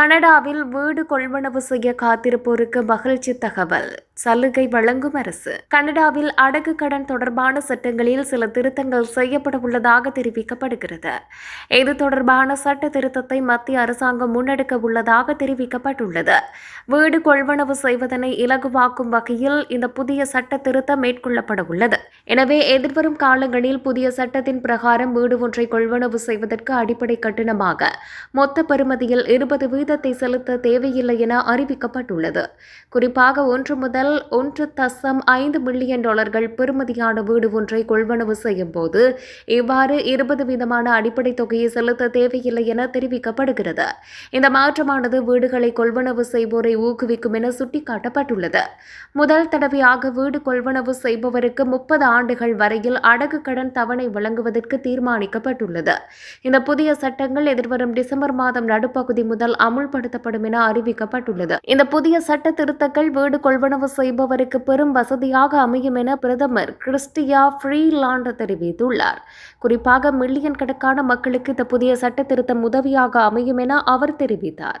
கனடாவில் வீடு கொள்வனவு செய்ய காத்திருப்போருக்கு மகிழ்ச்சி தகவல். சலுகை வழங்கும் அரசு. கனடாவில் அடகு கடன் தொடர்பான சட்டங்களில் சில திருத்தங்கள் செய்யப்பட உள்ளதாக தெரிவிக்கப்படுகிறது. இது தொடர்பான சட்ட திருத்தத்தை மத்திய அரசாங்கம் முன்னெடுக்க உள்ளதாக தெரிவிக்கப்பட்டுள்ளது. வீடு கொள்வனவு செய்வதனை இலகுவாக்கும் வகையில் இந்த புதிய சட்ட திருத்தம் மேற்கொள்ளப்பட உள்ளது. எனவே எதிர்வரும் காலங்களில் புதிய சட்டத்தின் பிரகாரம் வீடு ஒன்றை கொள்வனவு செய்வதற்கு அடிப்படை கட்டணமாக மொத்த பெறுமதியில் இருபது கட்டணத்தை செலுத்த தேவையில்லை என அறிவிக்கப்பட்டுள்ளது. குறிப்பாக ஒன்று முதல் ஒன்று தசம் ஐந்து மில்லியன் டாலர்கள் பெறுமதியான வீடு ஒன்றை கொள்வனவு செய்யும் போது இவ்வாறு இருபது வீதமான அடிப்படை தொகையை செலுத்த தேவையில்லை என தெரிவிக்கப்படுகிறது. இந்த மாற்றமானது வீடுகளை கொள்வனவு செய்வோரை ஊக்குவிக்கும் என சுட்டிக்காட்டப்பட்டுள்ளது. முதல் தடவையாக வீடு கொள்வனவு செய்பவருக்கு முப்பது ஆண்டுகள் வரையில் அடகு கடன் தவணை வழங்குவதற்கு தீர்மானிக்கப்பட்டுள்ளது. இந்த புதிய சட்டங்கள் எதிர்வரும் டிசம்பர் மாதம் நடுப்பகுதி முதல் அமல் அமுல்படுத்தப்படும் என அறிவிக்கப்பட்டுள்ளது. இந்த புதிய சட்ட திருத்தங்கள் வீடு கொள்வனவு செய்பவருக்கு பெரும் வசதியாக அமையும் என பிரதமர் கிறிஸ்டியா ஃப்ரீலாண்ட் தெரிவித்துள்ளார். குறிப்பாக மில்லியன் கணக்கான மக்களுக்கு இந்த புதிய சட்ட திருத்தம் உதவியாக அமையும் என அவர் தெரிவித்தார்.